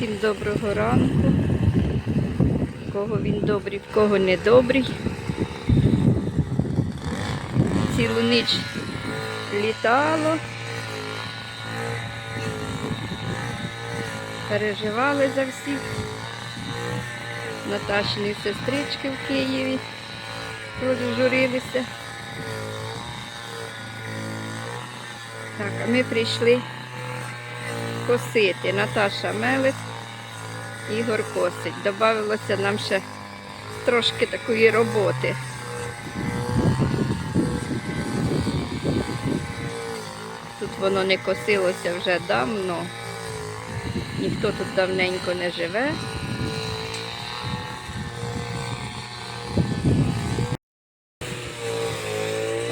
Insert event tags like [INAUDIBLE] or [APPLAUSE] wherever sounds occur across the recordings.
Всім доброго ранку. В кого він добрий, в кого не добрий. Цілу ніч літало. Переживали за всіх. Наташині сестрички в Києві теж журилися. Так, а ми прийшли косити. Наташа мелить, Ігор косить. Добавилося нам ще трошки такої роботи. Тут воно не косилося вже давно. Ніхто тут давненько не живе.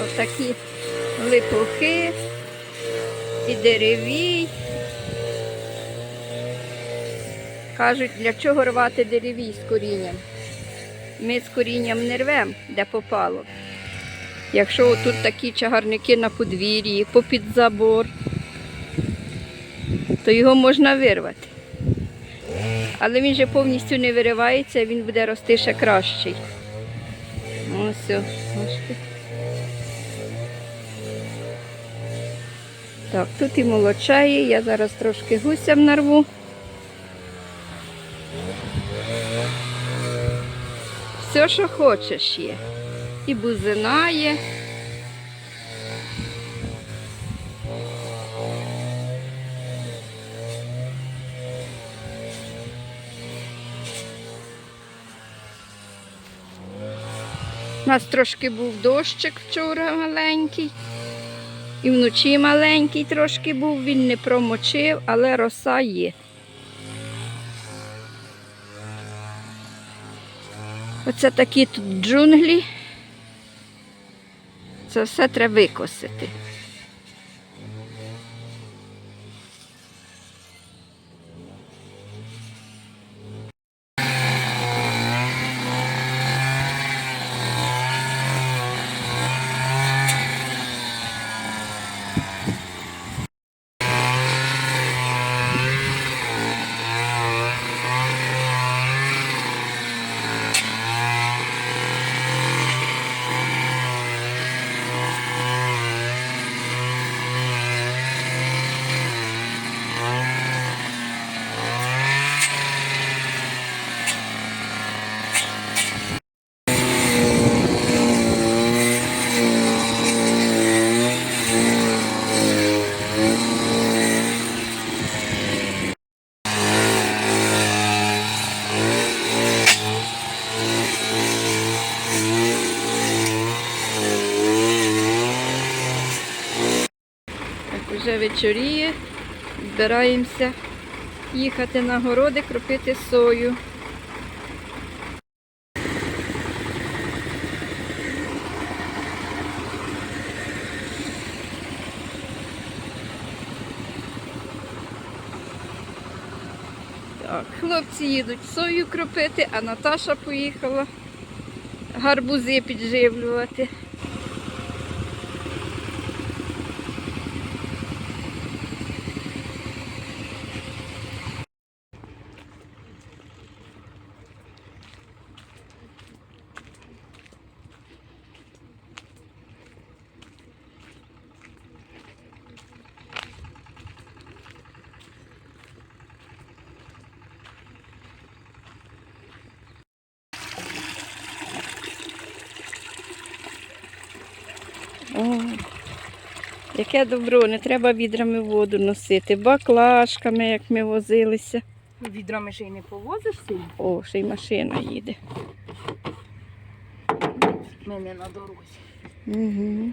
Отакі липухи і деревій. Кажуть, для чого рвати деревій з корінням? Ми з корінням не рвемо, де попало. Якщо тут такі чагарники на подвір'ї, попід забор, то його можна вирвати. Але він же повністю не виривається, він буде рости ще кращий. Ось, о, бачите. Так, тут і молочає, я зараз трошки гусям нарву. Все, що хочеш є. І бузина є. У нас трошки був дощик вчора маленький. І вночі маленький трошки був, він не промочив, але роса є. Оце такі тут джунглі. Це все треба викосити. Так, вже вечоріє, збираємося їхати на городи, кропити сою. Так, хлопці їдуть сою кропити, а Наташа поїхала гарбузи підживлювати. О, яке добро, не треба відрами воду носити, баклажками, як ми возилися. Відрами ще й не повозиш сильно. О, ще й машина їде. Ми не на дорозі. Угу.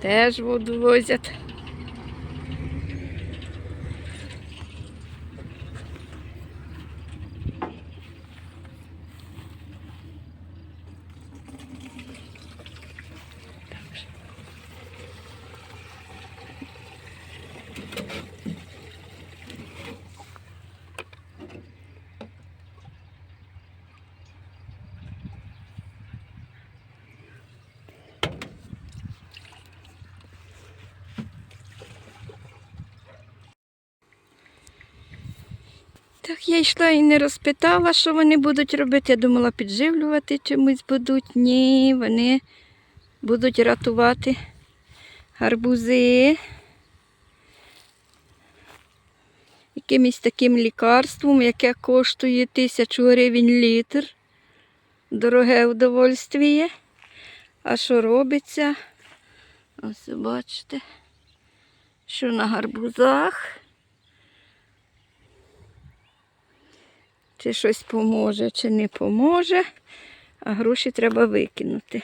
Теж воду возять. Я йшла і не розпитала, що вони будуть робити. Я думала, підживлювати чимось будуть. Ні, вони будуть рятувати гарбузи. Якимось таким лікарством, яке коштує тисячу гривень літр. Дороге удовольствіє. А що робиться? Ось бачите, що на гарбузах. Чи щось поможе, чи не поможе, а гроші треба викинути.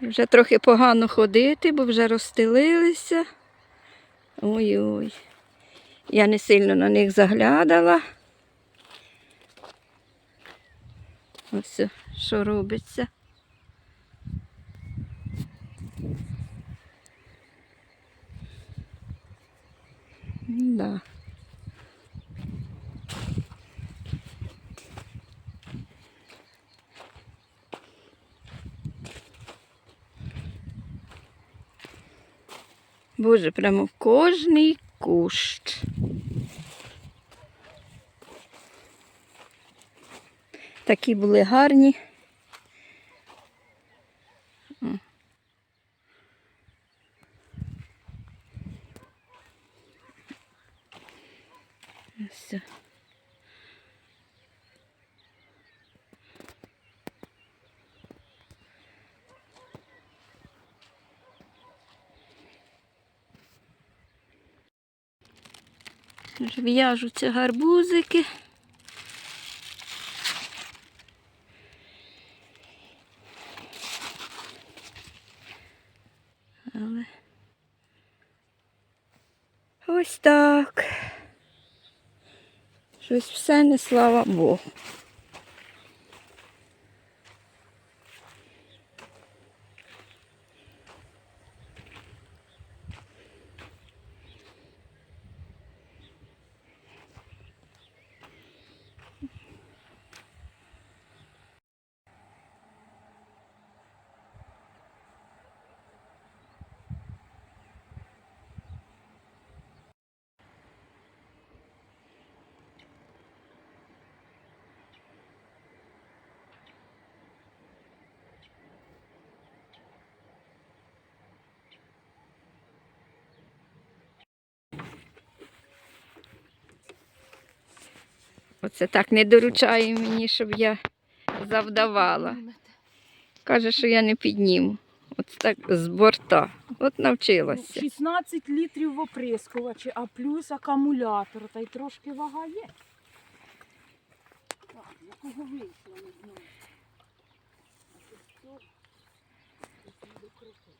Вже трохи погано ходити, бо вже розстелилися. Ой-ой. Я не сильно на них заглядала. Ось що робиться. Да. Боже, прямо кожний кущ. Такі були гарні. Вже В'яжуться гарбузики. Але ось так. Щось все не слава Богу. Оце так не доручає мені, щоб я завдавала. Каже, що я не підніму. От так з борта. От навчилася. 16 літрів в оприскувачі, а плюс акумулятор, та й трошки вага є. Так, якого вийшло, не знаю. А тут що? Тут не докрутити.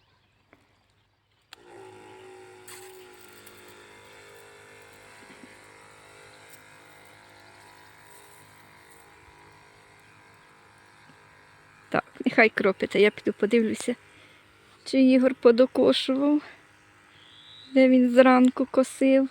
Так, кропите. Я піду подивлюся, чи Ігор подокошував, де він зранку косив.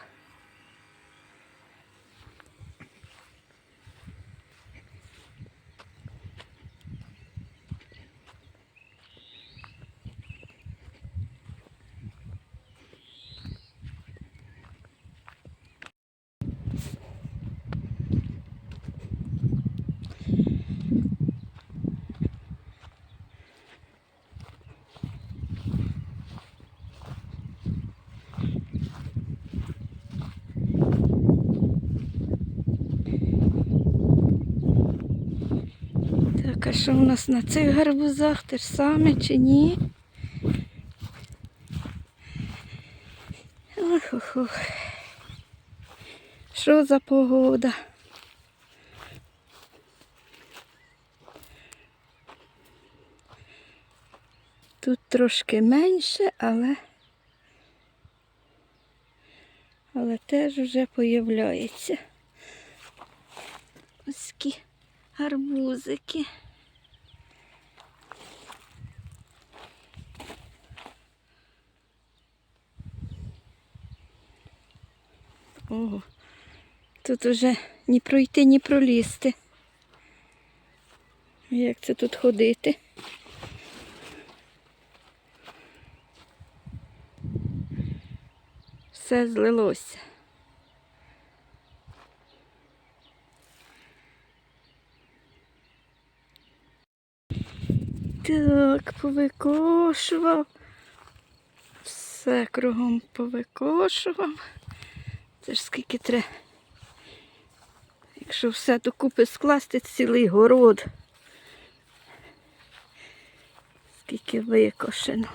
Так, а що у нас на цих гарбузах те ж саме чи ні? Ох, ох, ох. Що за погода? Тут трошки менше, але, але теж вже появляється. Ось такі гарбузики. Ого, тут уже ні пройти, ні пролізти. Як це тут ходити? Все злилося. Так, повикошував. Все кругом повикошував. Це ж скільки треба. Якщо все докупи скласти цілий город. Скільки викошено.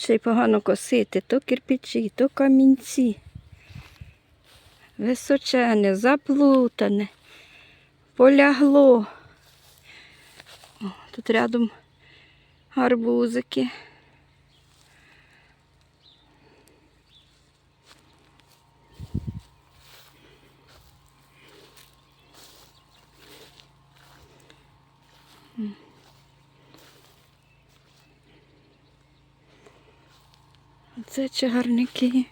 Ще й погано косити, то кирпичі, то камінці. Височене, заплутане, полягло. О, тут рядом гарбузики. Це чагарники.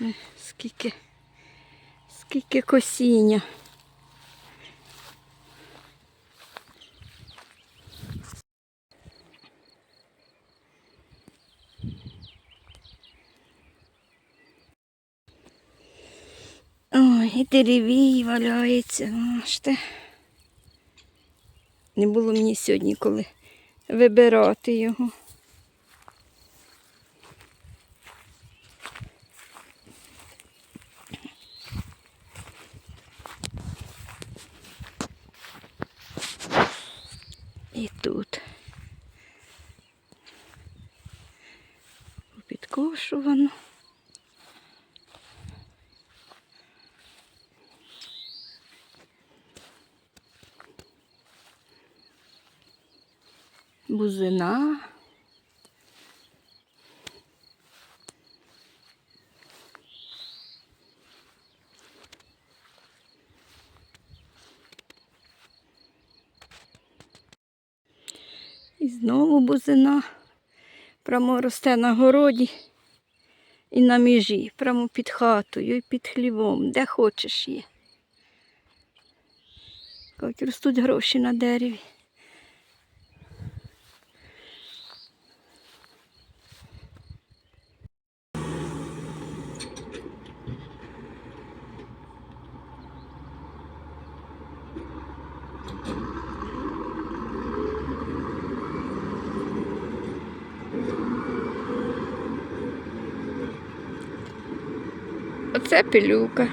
Е, Скільки, скільки косіння. І деревій валяється, бачите. Не було мені сьогодні коли вибирати його. І тут. Підкошувано. Бузина. І знову бузина. Прямо росте на городі і на межі, прямо під хатою і під хлівом, де хочеш є. Ростуть гроші на дереві. Оце пилюка.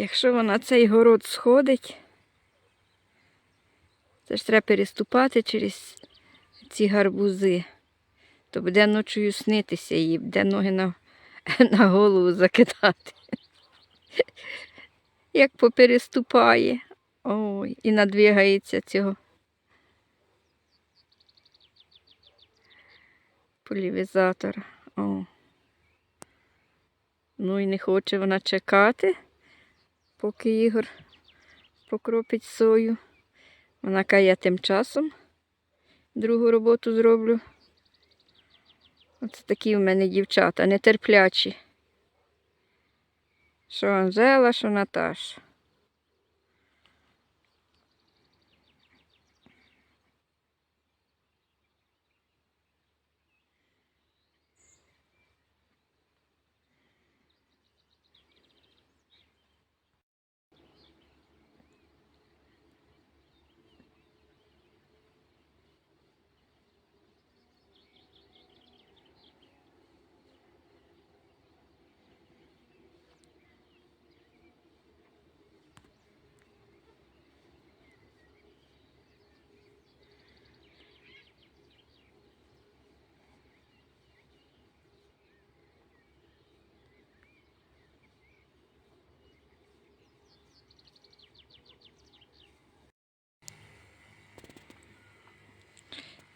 Якщо вона цей город сходить, це ж треба переступати через ці гарбузи, то буде ночою снитися їй, буде ноги на, [LAUGHS] на голову закидати. Як попереступає. Ой, і надвигається цього. Полівізатора. О. Ну і не хоче вона чекати, поки Ігор покропить сою. Вона каже, тим часом другу роботу зроблю. Оце такі в мене дівчата, нетерплячі. Що Анжела, що Наташа.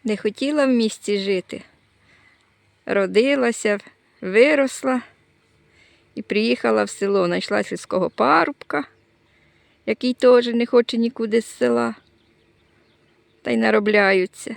Не хотіла в місті жити. Родилася, виросла і приїхала в село. Знайшла сільського парубка, який теж не хоче нікуди з села. Та й наробляються.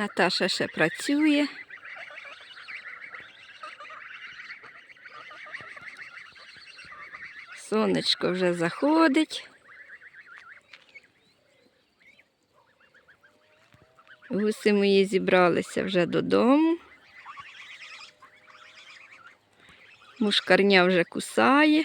Наташа ще працює. Сонечко вже заходить. Гуси мої зібралися вже додому. Мушкарня вже кусає.